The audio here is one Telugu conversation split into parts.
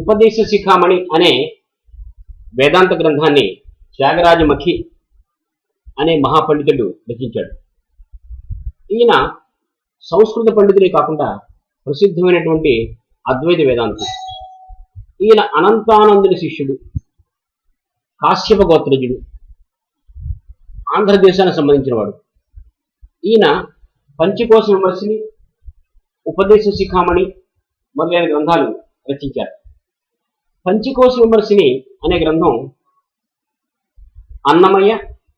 ఉపదేశ శిఖామణి అనే వేదాంత గ్రంథాన్ని త్యాగరాజమఖి అనే మహాపండితుడు రచించాడు. ఈయన సంస్కృత పండితుడే కాకుండా ప్రసిద్ధమైనటువంటి అద్వైత వేదాంతం ఈయన అనంతానందుని శిష్యుడు కాశ్యప గోత్రజుడు ఆంధ్రదేశానికి సంబంధించినవాడు. ఈయన పంచకోశ విమర్శని ఉపదేశ శిఖామణి మొదలైన గ్రంథాలు రచించారు. పంచకోశ విమర్శిని అనే గ్రంథం అన్నమయ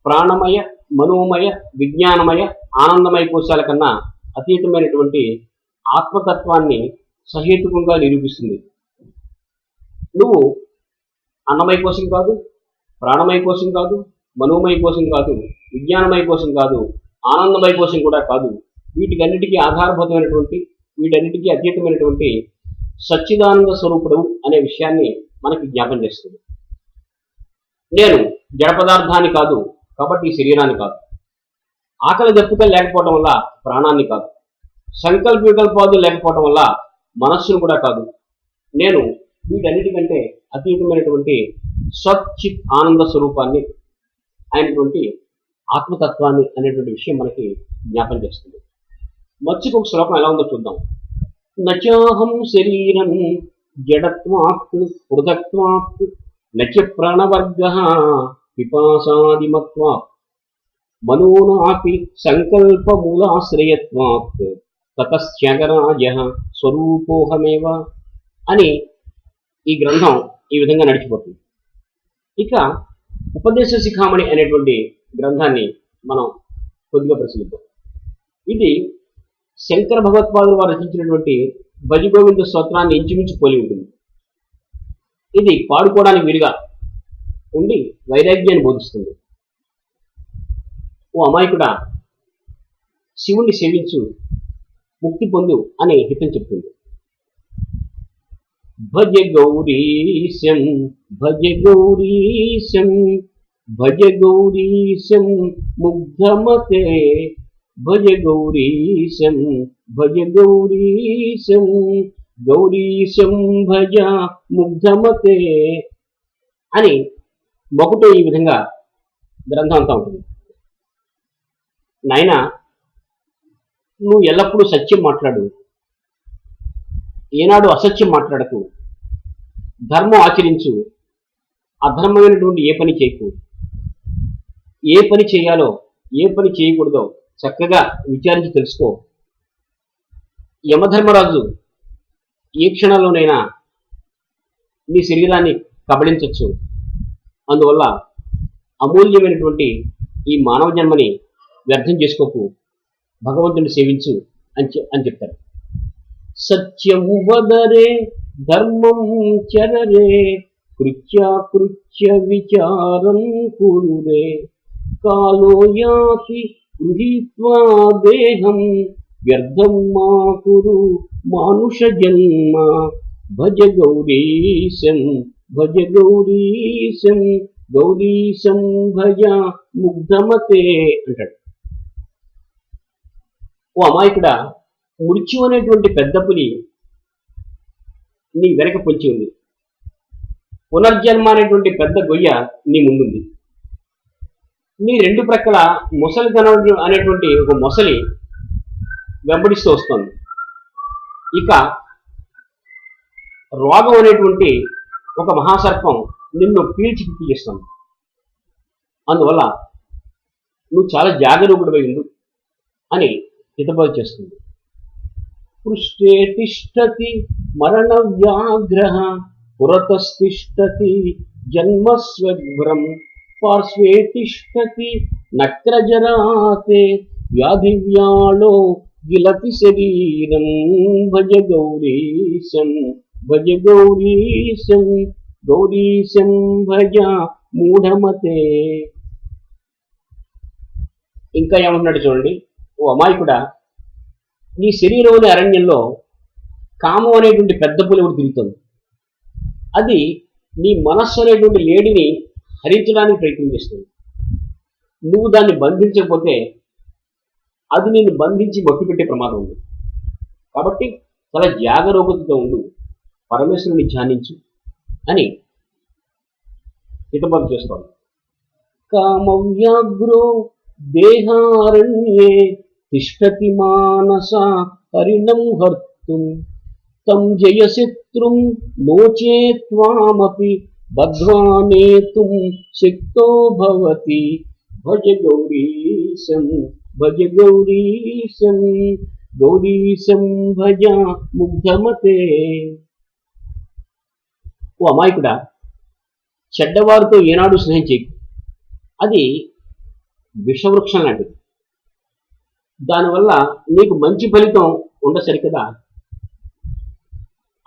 ప్రాణమయ మనోమయ విజ్ఞానమయ ఆనందమయ కోశాల కన్నా అతీతమైనటువంటి ఆత్మతత్వాన్ని సహేతుకంగా నిరూపిస్తుంది. నువ్వు అన్నమయ కోసం కాదు ప్రాణమయ కోసం కాదు మనోమయ కోసం కాదు విజ్ఞానమయ కోసం కాదు ఆనందమయ కోసం కూడా కాదు. వీటికన్నిటికీ ఆధారభూతమైనటువంటి వీటన్నిటికీ అతీతమైనటువంటి సచ్చిదానంద స్వరూపుడు అనే విషయాన్ని మనకి జ్ఞాపం చేస్తుంది. నేను జడ పదార్థాన్ని కాదు కాబట్టి శరీరాన్ని కాదు. ఆకలి దప్పుకలు లేకపోవడం వల్ల ప్రాణాన్ని కాదు. సంకల్ప వికల్పాలు లేకపోవడం వల్ల మనస్సును కూడా కాదు. నేను వీటన్నిటికంటే అతీతమైనటువంటి సచ్చిత్ ఆనంద స్వరూపాన్ని అయినటువంటి ఆత్మతత్వాన్ని అనేటువంటి విషయం మనకి జ్ఞాపం చేస్తుంది. మత్స్యకు ఒక శ్లోకం ఎలా ఉందో చూద్దాం. నచాహం శరీరం జడత్వాత్ పృథక్వాత్ నచ ప్రాణవర్గ పిపాసాదిమత్వాత్. మనోనాపి సంకల్పమూలాశ్రయత్వాత్. తతశ్చగరాజ స్వరూపోహమేవ అని ఈ గ్రంథం ఈ విధంగా నడిచిపోతుంది. ఇక ఉపదేశ శిఖామణి అనేటువంటి గ్రంథాన్ని మనం కొద్దిగా పరిశీలిద్దాం. ఇది శంకర భగవత్పాదులు వారు రచించినటువంటి భజగోవింద స్తోత్రాన్ని ఇంచుమించు పోలి ఉంటుంది. ఇది పాడుకోవడానికి వీలుగా ఉండి వైరాగ్యాన్ని బోధిస్తుంది. ఓ అమాయకుడా శివుణ్ణి సేవించు ముక్తి పొందు అనే హితం చెప్తుంది. భజ గౌరీశం భజ గౌరీశం భజ గౌరీశం ముగ్ధమతే భజ గౌరీశం భజ గౌరీశం గౌరీశం భజ ముగ్ధమతే అని మొకటో ఈ విధంగా గ్రంథం అంతా ఉంటుంది. నాయన నువ్వు ఎల్లప్పుడూ సత్యం మాట్లాడు. ఏనాడు అసత్యం మాట్లాడకు. ధర్మం ఆచరించు. అధర్మమైనటువంటి ఏ పని చేయకు. ఏ పని చేయాలో ఏ పని చేయకూడదో చక్కగా విచారించి తెలుసుకో. యమధర్మరాజు ఏ క్షణంలోనైనా నీ శరీరాన్ని కబళించవచ్చు అందువల్ల అమూల్యమైనటువంటి ఈ మానవ జన్మని వ్యర్థం చేసుకోకు. భగవంతుని సేవించు అని అని చెప్తారు. సత్యం వదరే ధర్మం చరరే కృత్యాకృత్య విచారం కురురే. కాలో యాతి గృహీత్వా దేహం వ్యర్థం మా కురు మానుష జన్మ. భజ గౌరీశం భజ గౌరీశం గౌరీశం భజ ముగ్ధమతే అంటాడు. ఓ అమాయకుడా మృత్యు అనేటువంటి పెద్ద పులి నీ వెనక పొంచి ఉంది. పునర్జన్మ అనేటువంటి పెద్ద గొయ్య నీ ముందుంది. నీ రెండు ప్రక్కల ముసలితనం అనేటువంటి ఒక మొసలి వెంబడిస్తూ వస్తుంది. ఇక రోగం అనేటువంటి ఒక మహాసర్పం నిన్ను పీల్చి పిప్పి అందువల్ల నువ్వు చాలా జాగరూకుడిపై ఉండు అని హితబోధ చేస్తుంది. పృష్ఠే తిష్టతి మరణ వ్యాఘ్ర పురతస్తిష్టతి జన్మస్వభ్రం పార్శ్వే తిష్టతి నక్రజరాతే వ్యాధివ్యాళో గిలతి శరీరం భజ గౌరీశం భజ గౌరీశం గౌరీశం భజ మూఢమతే. ఇంకా ఏమంటున్నాడు చూడండి ఓ అమాయకుడా నీ శరీరంలోని అరణ్యంలో కామం అనేటువంటి పెద్ద పులి ఒకటి తిరుగుతుంది. అది నీ మనస్సు అనేటువంటి లేడిని హరించడానికి ప్రయత్నం చేస్తుంది. నువ్వు దాన్ని బంధించకపోతే అది నేను బంధించి మట్టుపెట్టే ప్రమాదం ఉంది. కాబట్టి చాలా జాగరూకతతో ఉండు. పరమేశ్వరుని ధ్యానించు అని హితబం చేస్తాను కామవ్యాగ్రో దేహారణ్యే తిష్టతి మానస హరిణం హర్తుం. తం జయశత్రుం నోచే త్వామపి బద్ధ్వా నేతుం శక్తో భవతి భజ గౌరీశం భజ గౌరీశం గౌరీశం భజ ముగ్ధమతే. ఓ అమాయకుడా చెడ్డవారితో ఏనాడు స్నేహం అది విషవృక్షం లాంటిది. దానివల్ల నీకు మంచి ఫలితం ఉండసరి కదా.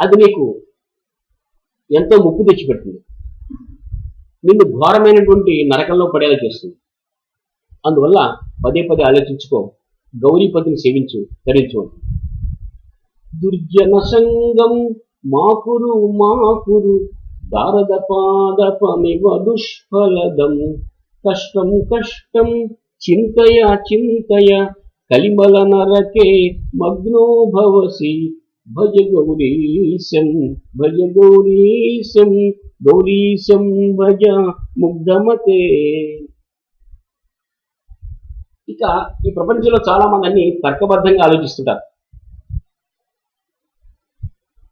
అది నీకు ఎంతో ముప్పు తెచ్చిపెడుతుంది. నిన్ను ఘోరమైనటువంటి నరకంలో పడేలా చేస్తుంది. అందువల్ల పదే పదే ఆలోచించుకో. గౌరీపతిని సేవించు ధరించు. దుర్జన సంగం మాకురు మాకురు. దారద పాదపమివ దుష్ఫలదం కష్టం కష్టం చింతయ చింతయ. కలిమల నరకే మగ్నో భవసి భజ గౌరీశం భజ గౌరీశం గౌరీశం భజ ముగ్ధమతే. ఇక ఈ ప్రపంచంలో చాలా మంది అన్ని తర్కబద్ధంగా ఆలోచిస్తుంటారు.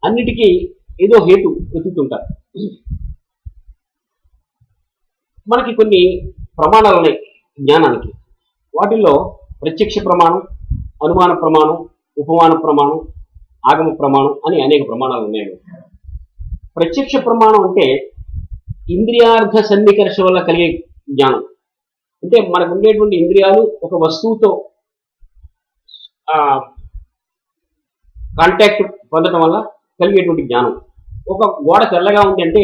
అన్నిటికీ ఏదో హేతు వెతుకుతుంటారు. మనకి కొన్ని ప్రమాణాలు ఉన్నాయి జ్ఞానానికి. వాటిల్లో ప్రత్యక్ష ప్రమాణం అనుమాన ప్రమాణం ఉపమాన ప్రమాణం ఆగమ ప్రమాణం అని అనేక ప్రమాణాలు ఉన్నాయి. ప్రత్యక్ష ప్రమాణం అంటే ఇంద్రియార్థ సన్నికర్ష వల్ల కలిగే జ్ఞానం. అంటే మనకు ఉండేటువంటి ఇంద్రియాలు ఒక వస్తువుతో కాంటాక్ట్ పొందడం వల్ల కలిగేటువంటి జ్ఞానం. ఒక గోడ తెల్లగా ఉంది అంటే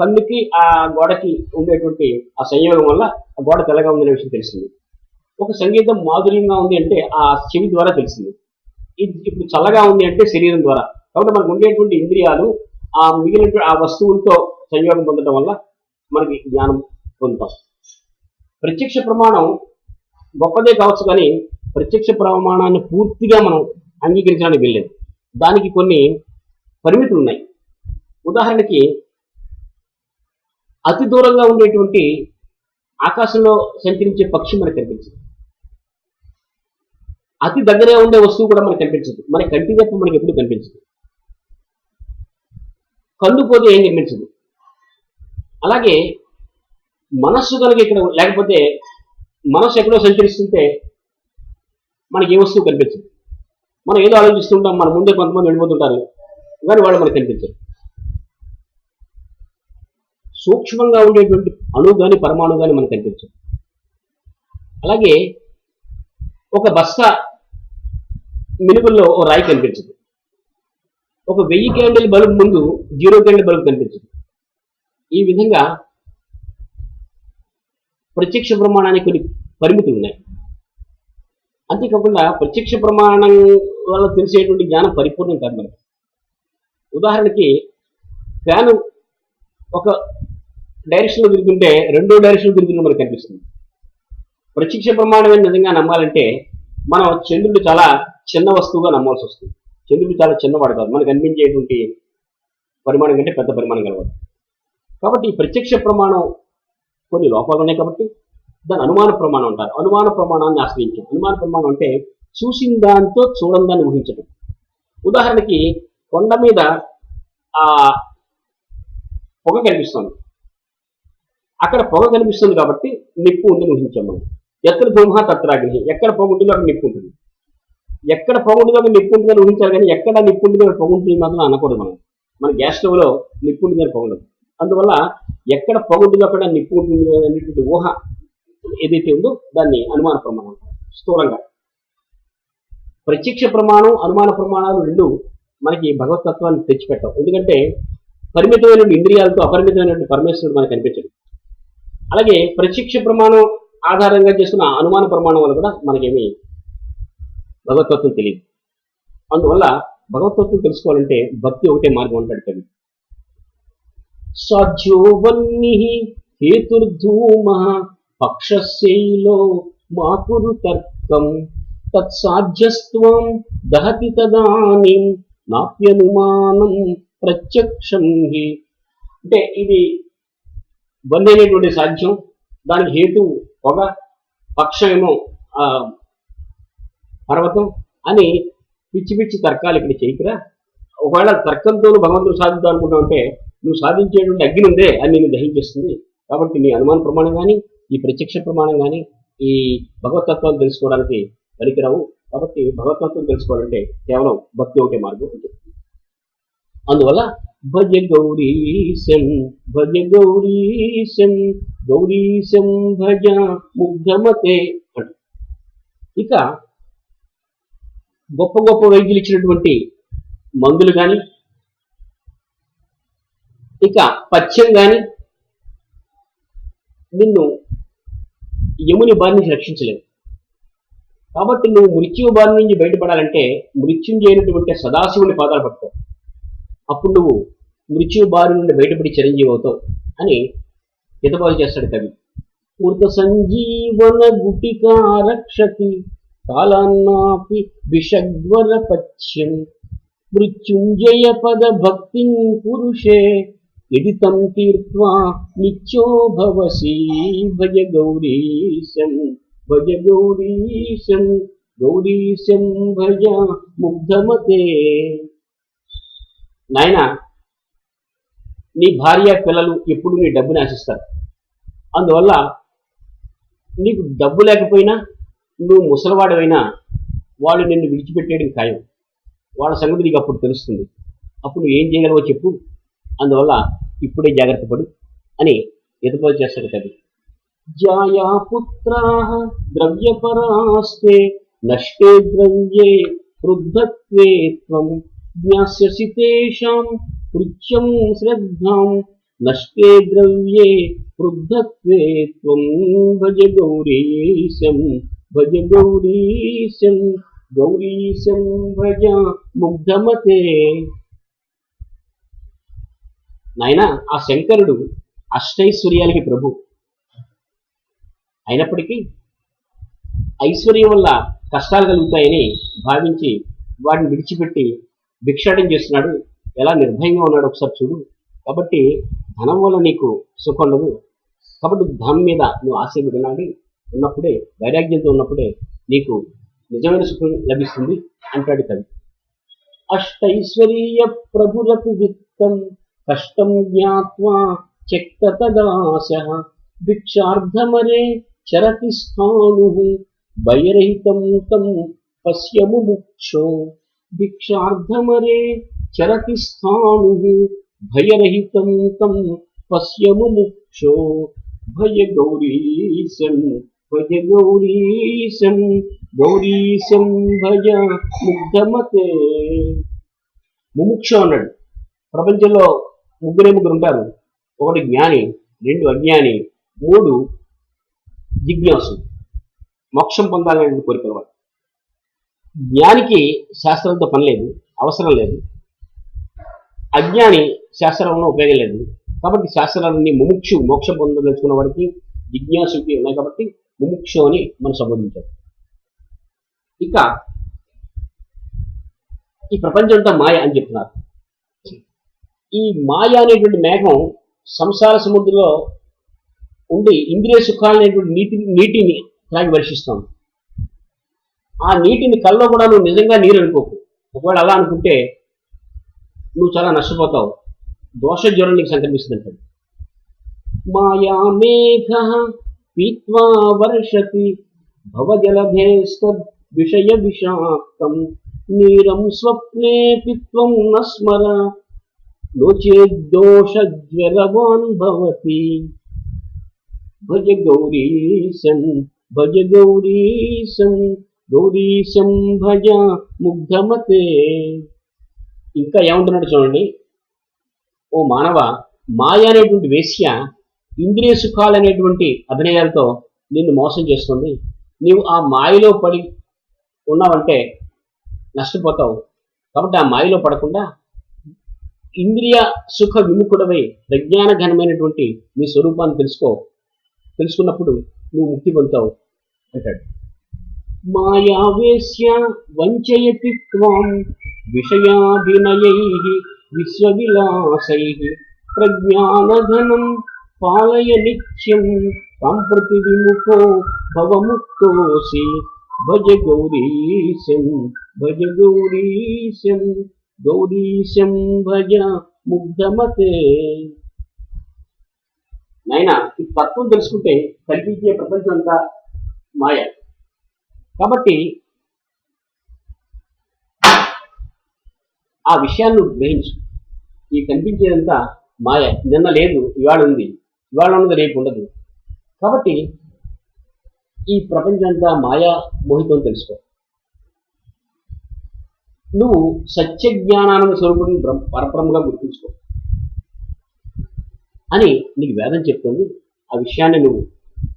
కన్నుకి ఆ గోడకి ఉండేటువంటి ఆ సంయోగం వల్ల ఆ గోడ తెల్లగా ఉందనే విషయం తెలిసింది. ఒక సంగీతం మాధుర్యంగా ఉంది అంటే ఆ చెవి ద్వారా తెలిసింది. ఇది ఇప్పుడు చల్లగా ఉంది అంటే శరీరం ద్వారా. కాబట్టి మనకు ఉండేటువంటి ఇంద్రియాలు ఆ మిగిలిన ఆ వస్తువులతో సంయోగం పొందడం వల్ల మనకి జ్ఞానం పొందుతాం. ప్రత్యక్ష ప్రమాణం గొప్పదే కావచ్చు కానీ ప్రత్యక్ష ప్రమాణాన్ని పూర్తిగా మనం అంగీకరించడానికి వెళ్ళలేదు దానికి కొన్ని పరిమితులు ఉన్నాయి. ఉదాహరణకి అతి దూరంగా ఉండేటువంటి ఆకాశంలో సంచరించే పక్షి మనకు కనిపించింది. అతి దగ్గరగా ఉండే వస్తువు కూడా మనకు కనిపించదు. మన కంటి వైపు మనకి ఎప్పుడు కనిపించదు. కన్ను పోతే ఏం కనిపించదు. అలాగే మనస్సు కనుక ఇక్కడ లేకపోతే మనస్సు ఎక్కడో సంచరిస్తుంటే మనకి ఏ వస్తువు కనిపించదు. మనం ఏదో ఆలోచిస్తుంటాం మన ముందే కొంతమంది వెళ్ళిపోతుంటారు కానీ వాళ్ళు మనకు కనిపించరు. సూక్ష్మంగా ఉండేటువంటి అణువు కానీ పరమాణు కానీ మనకు కనిపించదు. అలాగే ఒక బస్తా మినుగుల్లో ఓ రాయి కనిపించదు. ఒక వెయ్యి క్యాండిల్ బల్బ్ ముందు జీరో క్యాండిల్ బల్బ్ కనిపించదు. ఈ విధంగా ప్రత్యక్ష ప్రమాణానికి కొన్ని పరిమితులు ఉన్నాయి. అంతేకాకుండా ప్రత్యక్ష ప్రమాణం వల్ల తెలిసేటువంటి జ్ఞానం పరిపూర్ణం కాదు మనకి. ఉదాహరణకి ఫ్యాను ఒక డైరెక్షన్లో తిరుగుతుంటే రెండో డైరెక్షన్ తిరుగుతున్న మనకు కనిపిస్తుంది. ప్రత్యక్ష ప్రమాణమే నిజంగా నమ్మాలంటే మనం చంద్రుడు చాలా చిన్న వస్తువుగా నమ్మాల్సి వస్తుంది. చంద్రుడు చాలా చిన్నవాడు కాదు. మనకు అనిపించేటువంటి పరిమాణం కంటే పెద్ద పరిమాణం కలవాడు కాబట్టి ఈ ప్రత్యక్ష ప్రమాణం కొన్ని లోపాలు ఉన్నాయి కాబట్టి దాని అనుమాన ప్రమాణం అంటారు. అనుమాన ప్రమాణాన్ని ఆశ్రయించడం. అనుమాన ప్రమాణం అంటే చూసిన దాంతో చూడని దాన్ని ఊహించడం. ఉదాహరణకి కొండ మీద ఆ పొగ కనిపిస్తుంది. అక్కడ పొగ కనిపిస్తుంది కాబట్టి నిప్పు ఉందని ఊహించాం మనం. ఎక్కడ ధూమ తత్రాగ్ని ఎక్కడ పొగుంటుందో అక్కడ నిప్పు ఉంటుంది. ఎక్కడ పొగుంటుందో అక్కడ నిప్పు ఊహించాలి కానీ ఎక్కడ నిప్పుంటుందో అక్కడ మాత్రం అనకూడదు మనం. మన గ్యాస్ స్టవ్లో నిప్పు ఉంటుందని పొగ అందువల్ల ఎక్కడ పొగుంటుందో అక్కడ నిప్పు ఉంటుంది అనేటువంటి ఊహ ఏదైతే ఉందో దాన్ని అనుమాన ప్రమాణం స్థూలంగా. ప్రత్యక్ష ప్రమాణం అనుమాన ప్రమాణాలు రెండు మనకి భగవతత్వాన్ని తెచ్చిపెట్టవు. ఎందుకంటే పరిమితమైన ఇంద్రియాలతో అపరిమితమైనటువంటి పరమేశ్వరుడు మనకు కనిపించడు. అలాగే ప్రత్యక్ష ప్రమాణం ఆధారంగా చేసుకున్న అనుమాన ప్రమాణం వల్ల కూడా మనకేమి భగవతత్వం తెలియదు. అందువల్ల భగవతత్వం తెలుసుకోవాలంటే భక్తి ఒకటే మార్గం అంటాడు కవి. సాధ్యోవన్ని హేతుర్ధూమ పక్షశైలో మాకురు తర్కం తత్సాధ్యస్త్వం దహతి తదాని నాప్యనుమానం ప్రత్యక్షం హి. అంటే ఇది బంద్ అనేటువంటి సాధ్యం. దానికి హేతు పొగ పక్షమేమో ఆ, పర్వతం అని పిచ్చి పిచ్చి తర్కాలు ఇక్కడ చేయకురా. ఒకవేళ తర్కంతో భగవంతుడు సాధిద్దాం అనుకుంటా ఉంటే నువ్వు సాధించేటువంటి అగ్ని ఉందే అని నేను దహించేస్తుంది. కాబట్టి నీ అనుమాన ప్రమాణం కానీ ఈ ప్రత్యక్ష ప్రమాణం కానీ ఈ భగవతత్వాన్ని తెలుసుకోవడానికి పనికిరావు. కాబట్టి భగవతత్వం తెలుసుకోవాలంటే కేవలం భక్తి ఒకటే మార్గం అని చెప్తుంది అందువల్ల భజ గౌరీశం భజ గౌరీశం గౌరీశం భజ ముగ్ధమతే అంట ఇక గొప్ప గొప్ప వైద్యులు ఇచ్చినటువంటి మందులు కానీ ఇక పథ్యం కానీ నిన్ను యముని బారి నుంచి రక్షించలేవు. కాబట్టి నువ్వు మృత్యు బారి నుంచి బయటపడాలంటే మృత్యుంజైనటువంటి సదాశివుని పాదాలు పట్టుకో. అప్పుడు నువ్వు మృత్యు బారి నుండి బయటపడి చిరంజీవి అవుతావు అని హితబాలు చేస్తాడు కవి? మృత సంజీవన గుటికా రక్షతి కాలాన్నాపి విషగ్వర పథ్యం మృత్యుంజయ పద భక్తి పురుషే ఇది తం తీర్త్వా నిత్యో భవసి భజ గౌరీశం భజ గౌరీశం గౌరీశం భజ ముగ్ధమతే. నాయన నీ భార్య పిల్లలు ఎప్పుడు నీ డబ్బుని ఆశిస్తారు? అందువల్ల నీకు డబ్బు లేకపోయినా నువ్వు ముసలివాడవైనా వాళ్ళు నిన్ను విడిచిపెట్టేయడం ఖాయం. వాళ్ళ సంగతి నీకు అప్పుడు తెలుస్తుంది. అప్పుడు నువ్వు ఏం చేయగలవో చెప్పు. అందువల్ల ఇప్పుడే జాగ్రత్త పడు అని ఎదుపోలు చేస్తాడు కవి. జాయా పుత్రా ద్రవ్యపరాస్తే నష్టే ద్రవ్యే వృద్ధత్వే త్వం. జ్ఞాస్యసి తేషాం కృత్యం శ్రద్ధాం. నష్టే ద్రవ్యే వృద్ధత్వే త్వం భజ గౌరీశం భజ గౌరీశం గౌరీశం భజ ముగ్ధమతే. నాయన ఆ శంకరుడు అష్టైశ్వర్యాలకి ప్రభు. అయినప్పటికీ ఐశ్వర్యం వల్ల కష్టాలు కలుగుతాయని భావించి వాడిని విడిచిపెట్టి భిక్షాటం చేస్తున్నాడు. ఎలా నిర్భయంగా ఉన్నాడు ఒకసారి చూడు. కాబట్టి ధనం వల్ల నీకు సుఖం ఉండదు. కాబట్టి దాని మీద నువ్వు ఆశ వినాలి ఉన్నప్పుడే వైరాగ్యంతో ఉన్నప్పుడే నీకు నిజమైన సుఖం లభిస్తుంది అంటాడు కవి అష్టైశ్వరీయ ప్రభురపి విత్తం కష్టం జ్ఞాత్వా చెక్త తదాశ భిక్షార్థమరే చరతి స్థాను భయరహితం తం పశ్యము ముక్షో భిక్షార్థమరే చరతి స్థాను భయరహితం తం పశ్యము ముక్షో భయ గౌరీశం గౌరీశం భయ ముగ్ధమతే ముముక్ష అన్నాడు. ప్రపంచంలో ముగ్గురే ముగ్గురు ఉంటారు. ఒకటి జ్ఞాని రెండు అజ్ఞాని మూడు జిజ్ఞాసు మోక్షం పొందాలనే కోరికల వాడు జ్ఞానికి శాస్త్రంతో పని లేదు అవసరం లేదు. అజ్ఞాని శాస్త్రంలో ఉపయోగం లేదు. కాబట్టి శాస్త్రాలన్నీ ముముక్షు మోక్షం పొందదలుచుకున్న వాడికి జిజ్ఞాసుకి ఉన్నాయి కాబట్టి ముముక్షు అని మనం సంబోధించారు ఇక ఈ ప్రపంచం అంతా మాయ అని చెప్తున్నారు. ఈ మాయ అనేటువంటి మేఘం సంసార సముద్రంలో ఉండి ఇంద్రియ సుఖాలనేటువంటి నీటి నీటిని త్రాగి వర్షిస్తాం ఆ నీటిని కల్లో కూడా నువ్వు నిజంగా నీరు అనుకోకు. ఒకవేళ అలా అనుకుంటే నువ్వు చాలా నష్టపోతావు. దోష జ్వరం నీకు సంక్రమిస్తుంది అంటాడు మాయామేఘ పీత్వా వర్షతి భవజలభేస్తద్ విషయ విషాక్తం నీరం స్వప్నే పిత్వం న స్మర నోచేద్దోషజ్వరవాన్ భవతి భజ గౌరీశం భజ గౌరీశం గౌరీశం భజ ముగ్ధమతే. ఇంకా ఏమంటున్నాడు చూడండి. ఓ మానవ మాయ అనేటువంటి వేశ్య ఇంద్రియ సుఖాలు అనేటువంటి అభినయాలతో నిన్ను మోసం చేస్తుంది. నీవు ఆ మాయలో పడి ఉన్నావంటే నష్టపోతావు. కాబట్టి ఆ మాయలో పడకుండా ఇంద్రియ సుఖ విముఖుడవై ప్రజ్ఞాన ఘనమైనటువంటి నీ స్వరూపాన్ని తెలుసుకో. తెలుసుకున్నప్పుడు నువ్వు ముక్తి పొందుతావు అంటాడు. మాయావేశ్య వంచయతి త్వం విషయాభినయై విశ్వవిలాసై ప్రజ్ఞానఘనం పాలయ నిత్యం సాంప్రతి విముఖో భవముక్తోసి భజ గౌరీశం భజ గౌరీశం గౌరీశం భజ ముగ్ధమతే. నైనా ఈ తత్వం తెలుసుకుంటే కల్పించే ప్రపంచం అంతా మాయ కాబట్టి ఆ విషయాన్ని గ్రహించు. ఈ కనిపించేదంతా మాయ. నిన్న లేదు ఇవాళ ఉంది. ఇవాళ ఉన్నది రేపు ఉండదు. కాబట్టి ఈ ప్రపంచమంతా మాయా మోహితం తెలుసుకో. నువ్వు సత్య జ్ఞానానంద స్వరూపుడిని బ్రహ్మ పరబ్రహ్మగా గుర్తుంచుకో. అని నీకు వేదం చెప్తుంది. ఆ విషయాన్ని నువ్వు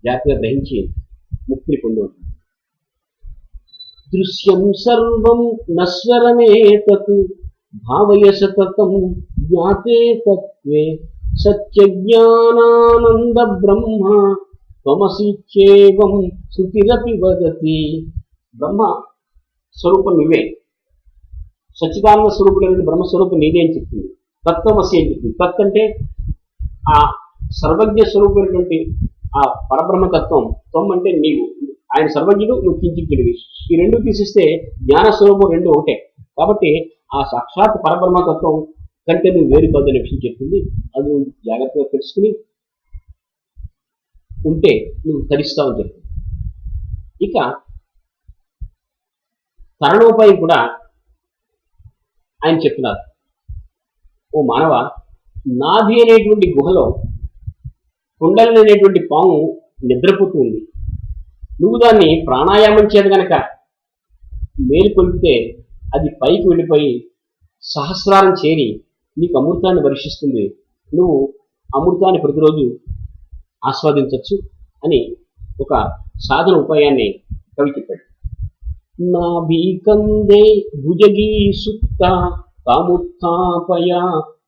జాగ్రత్తగా గ్రహించి ముక్తిని పొంది దృశ్యం సర్వం నస్వరమే తత్ భావయ సతతం జ్ఞాతే తత్వే సత్య జ్ఞానానంద బ్రహ్మ త్వమసిచ్చేవం శృతిరపి వదతి బ్రహ్మ స్వరూపం నువ్వే। సచ్చిదానంద స్వరూపుడైన బ్రహ్మస్వరూపం నీదే అని చెప్తుంది తత్వమసి అని చెప్తుంది తత్ అంటే ఆ సర్వజ్ఞ స్వరూపమైనటువంటి ఆ పరబ్రహ్మతత్వం త్వం అంటే నీవు। ఆయన సర్వజ్ఞుడు నువ్వు కించిక్కిడివి ఈ రెండు తీసిస్తే జ్ఞానస్వరూపం రెండు ఒకటే। కాబట్టి ఆ సాక్షాత్ పరబ్రహ్మతత్వం కంటే నువ్వు వేరు కాదు అనే విషయం చెప్తుంది అది నువ్వు జాగ్రత్తగా తెలుసుకుని ఉంటే నువ్వు తరిస్తావని చెప్తుంది ఇక తరణోపాయం కూడా ఆయన చెప్తున్నారు ఓ మానవ నాభి అనేటువంటి గుహలో కుండలి అనేటువంటి పాము నిద్రపోతూ ఉంది. నువ్వు దాన్ని ప్రాణాయామం చేత గనక మేలుకొల్పితే అది పైకి వెళ్ళిపోయి సహస్రాలను చేరి నీకు అమృతాన్ని వర్షిస్తుంది నువ్వు అమృతాన్ని ప్రతిరోజు ఆస్వాదించవచ్చు అని ఒక సాధన ఉపాయాన్ని కవి చెప్పాడు. నాభీకందే భుజగీ సుత్త తాముత్థాపయ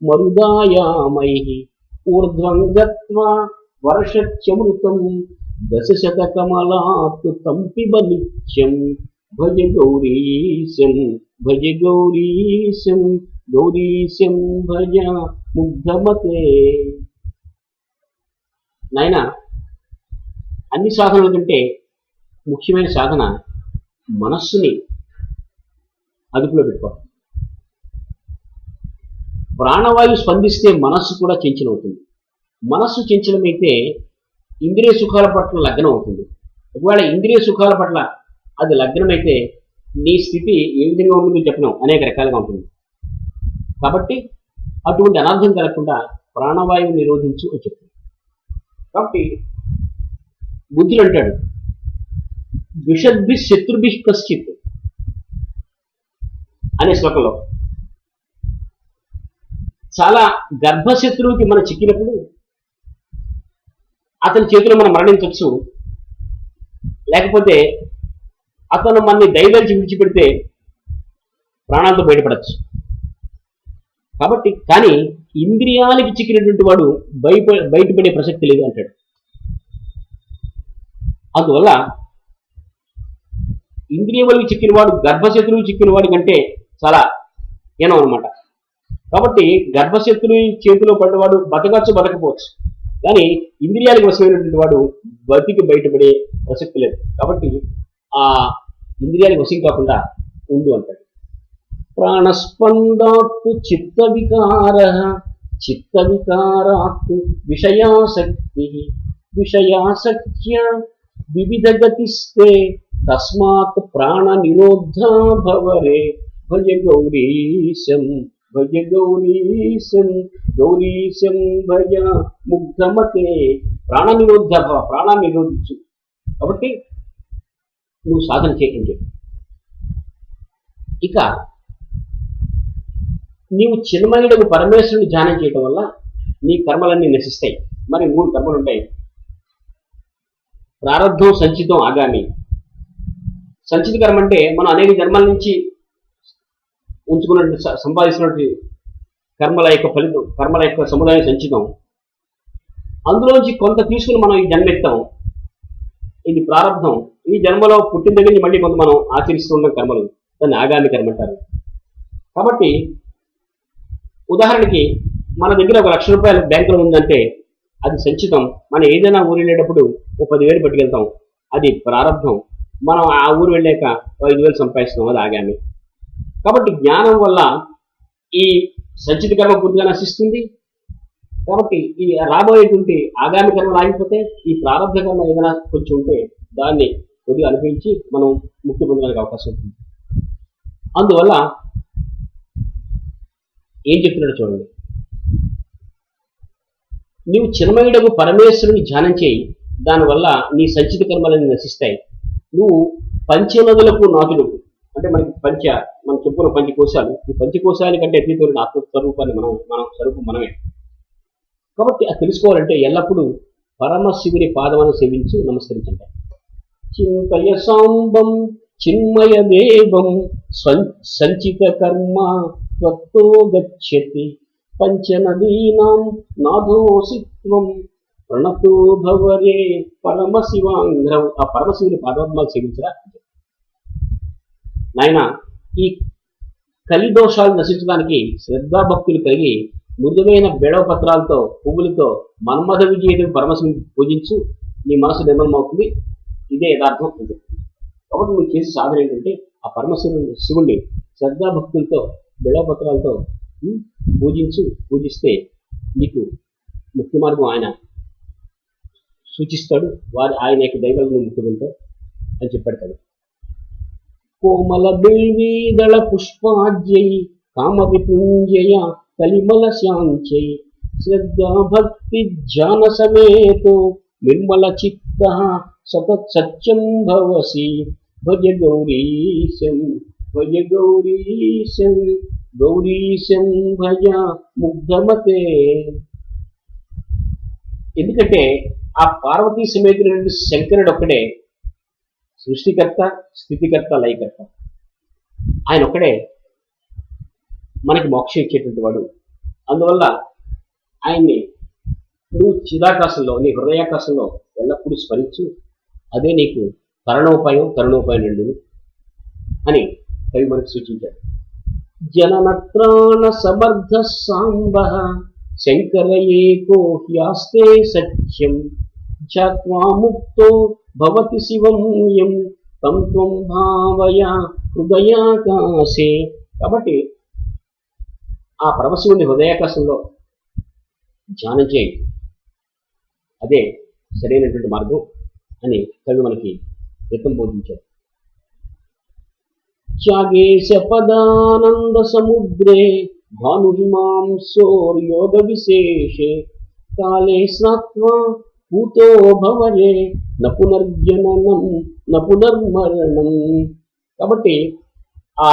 మరుదాయామై ఊర్ధ్వం గత్వా వర్షత్యమృతం దశశతకమలాత్ తంపిబ నిత్యం భజ గౌరీశం భజ గౌరీశం గౌరీశం భజ ముగ్ధమతే. నాయన అన్ని సాధనల కంటే ముఖ్యమైన సాధన మనస్సుని అదుపులో పెట్టుకోవాలి ప్రాణవాయువు స్పందిస్తే మనస్సు కూడా చెంచనవుతుంది. మనస్సు చంచలమైతే ఇంద్రియ సుఖాల పట్ల లగ్నం అవుతుంది ఒకవేళ ఇంద్రియ సుఖాల పట్ల అది లగ్నమైతే నీ స్థితి ఏ విధంగా ఉంటుందో చెప్పినాం అనేక రకాలుగా ఉంటుంది. కాబట్టి అటువంటి అనర్థం కలగకుండా ప్రాణవాయువు నిరోధించు అని చెప్తుంది. కాబట్టి బుద్ధుడు అంటాడు ద్విషద్భి శత్రుభి కశ్చిత్ అనే శ్లోకంలో. చాలా గర్భశత్రువుకి మనం చిక్కినప్పుడు అతని చేతిలో మనం మరణించవచ్చు లేకపోతే అతను మనని దయదలిచి విడిచిపెడితే ప్రాణాలతో బయటపడచ్చు. కాబట్టి కానీ ఇంద్రియాలకి చిక్కినటువంటి వాడు బయట బయటపడే ప్రసక్తి లేదు అంటాడు. అందువల్ల ఇంద్రియములకు చిక్కిన వాడు గర్భశత్రువు చిక్కిన వాడి కంటే చాలా ఏనం అనమాట కాబట్టి గర్భశత్రువు చేతిలో పడ్డవాడు బతకచ్చు బతకపోవచ్చు. కానీ ఇంద్రియాలకు వశమైనటువంటి వాడు బతికి బయటపడే ప్రసక్తి లేదు. కాబట్టి ఆ ఇంద్రియానికి వశం కాకుండా ఉండు అంటాడు. ప్రాణస్పందాత్తు చిత్త వికార చిత్త వికారాత్తు విషయాసక్తి విషయాసక్త్య వివిధ గతిస్తే తస్మాత్ ప్రాణ నిరోధా భవరే. భయ గౌరీశం భయ గౌరీశం గౌరీశం భయ ముగ్ధమతే. ప్రాణ నిరోధ ప్రాణాన్ని నిరోధించు. కాబట్టి నువ్వు సాధన చేయటం చెప్పి. ఇక నీవు చిన్మయుడు పరమేశ్వరుని ధ్యానం చేయటం వల్ల నీ కర్మలన్నీ నశిస్తాయి. మరి మూడు కర్మలు ఉంటాయి. ప్రారంధం సంచితం ఆగామి. సంచిత కర్మ అంటే మనం అనేక జన్మల నుంచి ఉంచుకున్నట్టు స- సంపాదిస్తున్నట్టు కర్మల యొక్క ఫలితం కర్మల యొక్క సముదాయం సంచితం. అందులోంచి కొంత తీసుకుని మనం ఈ జన్మెత్తాం ఇది ప్రారంభం. ఈ జన్మలో పుట్టిన దగ్గర మళ్ళీ కొంత మనం ఆచరిస్తూ ఉన్న కర్మలు. దాన్ని ఆగామి కర్మ అంటారు. కాబట్టి ఉదాహరణకి మన దగ్గర ఒక లక్ష రూపాయలు బ్యాంకులో ఉందంటే అది సంచితం. మనం ఏదైనా ఊరు వెళ్ళేటప్పుడు ఒక పదివేలు పట్టుకెళ్తాం. అది ప్రారంభం. మనం ఆ ఊరు వెళ్ళాక ఐదు వేలు సంపాదిస్తాం అది ఆగామి. కాబట్టి జ్ఞానం వల్ల ఈ సంచిత కర్మ పూర్తిగా నశిస్తుంది. కాబట్టి ఈ రాబోయేటువంటి ఆగామి కర్మ రాకపోతే ఈ ప్రారంభ కర్మ ఏదైనా కొంచెం ఉంటే దాన్ని కొద్దిగా అనుభవించి మనం ముక్తి పొందడానికి అవకాశం ఉంటుంది. అందువల్ల ఏం చెప్తున్నాడు చూడండి. నీవు చిన్మయుడకు పరమేశ్వరుని ధ్యానం చేయి. దానివల్ల నీ సంచిత కర్మలన్నీ నశిస్తాయి. నువ్వు పంచనదులకు నాదులు. అంటే మనకి పంచ మనం చెప్పుకున్న పంచకోశాలు. ఈ పంచకోశాల కంటే అతీతమైన ఆత్మస్వరూపాన్ని మనం మనం స్వరూపం మనమే. కాబట్టి అది తెలుసుకోవాలంటే ఎల్లప్పుడూ పరమశివుని పాదమును సేవించి నమస్కరించండి. చింతయ సాంబం చిన్మయ దేవం సంచిత కర్మ త్వత్తో గచ్చతి పంచనదీనాం నాథోసిత్వం ప్రణతో భవరే పరమశివాంగ్రం ఆ పరమశివుని పాదపద్మాలు సేవించరా? నాయన ఈ కలిదోషాలు నశించడానికి శ్రద్ధాభక్తులు కలిగి మృదువైన బెడవ పత్రాలతో పువ్వులతో మన్మథ విజయుడు పరమశివుని పూజించు. నీ మనసు నిర్మలమవుతుంది. ఇదే యథార్థం అని చెప్తుంది కాబట్టి నువ్వు చేసే సాధన ఏంటంటే ఆ పరమశివుని శివుణ్ణి శ్రద్ధాభక్తులతో బెడవ పత్రాలతో పూజించు పూజిస్తే నీకు ముక్తి మార్గం ఆయన సూచిస్తాడు. వారి ఆయన యొక్క దైవాలను ముక్తి అని చెప్పాడు కోమల బిల్వీదళ పుష్పాజ్యై కామ విపుంజయ కలిమల శాంచై శ్రద్ధాభక్తి ధ్యాన సమేతో నిర్మల చిత్త సతత్ సత్యం భవసి భజ గౌరీశం భజ గౌరీశం గౌరీశం భజ ముగ్ధమతే ఎందుకంటే ఆ పార్వతీ సమేతుడైన శంకరుడు ఒక్కడే సృష్టికర్త స్థితికర్త లయకర్త ఆయన ఒక్కడే మనకి మోక్షం ఇచ్చేటువంటి వాడు. అందువల్ల ఆయన్ని నువ్వు చిదాకాశంలో నీ హృదయాకాశంలో ఎల్లప్పుడూ స్మరించు. అదే నీకు తరణోపాయం తరుణోపాయం రెండు అని కవి మనకు సూచించాడు. జననత్రాణ సమర్థ సాంబ శంకర కోహ్యాస్తే సత్యం ధ్యాత్వా ముక్తో భవతి శివం యం తం త్వం భావయ హృదయాకాశే. కాబట్టి ఆ పరమశివుని హృదయాకాశంలో ధ్యానం చేయండి అదే సరైనటువంటి మార్గం అని కవి మనకి వ్యక్తం బోధించాడు. త్యాగేశ పదానంద సముద్రే భానుహిమాంసోర్యోగ విశేషే కాలే స్నాత్వా పూతో భవరే న పునర్జననం న పునర్మరణం. కాబట్టి ఆ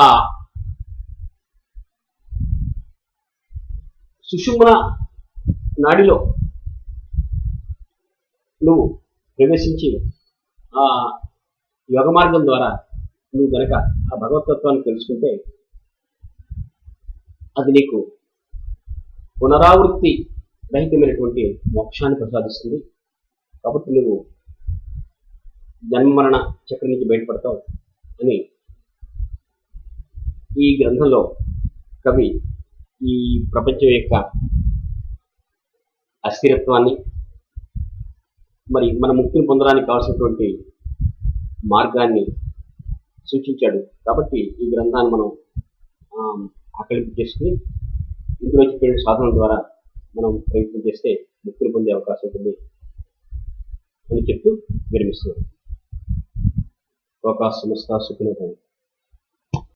సుషుమ్న నాడిలో నువ్వు ప్రవేశించి ఆ యోగ మార్గం ద్వారా నువ్వు గనక ఆ భగవతత్వాన్ని తెలుసుకుంటే అది నీకు పునరావృత్తి రహితమైనటువంటి మోక్షాన్ని ప్రసాదిస్తుంది. కాబట్టి నువ్వు జన్మమరణ చక్రం నుంచి బయటపడతావు అని ఈ గ్రంథంలో కవి ఈ ప్రపంచం యొక్క అస్థిరత్వాన్ని మరి మన ముక్తిని పొందడానికి కావాల్సినటువంటి మార్గాన్ని సూచించాడు. కాబట్టి ఈ గ్రంథాన్ని మనం ఆకలింపు చేసుకుని ఇందులో చెప్పిన సాధన ద్వారా మనం ప్రయత్నం చేస్తే ముక్తిని పొందే అవకాశం ఉంటుంది అని చెప్తూ విరమిస్తున్నాం. అవకాశం సంస్థ సుఖినోభవం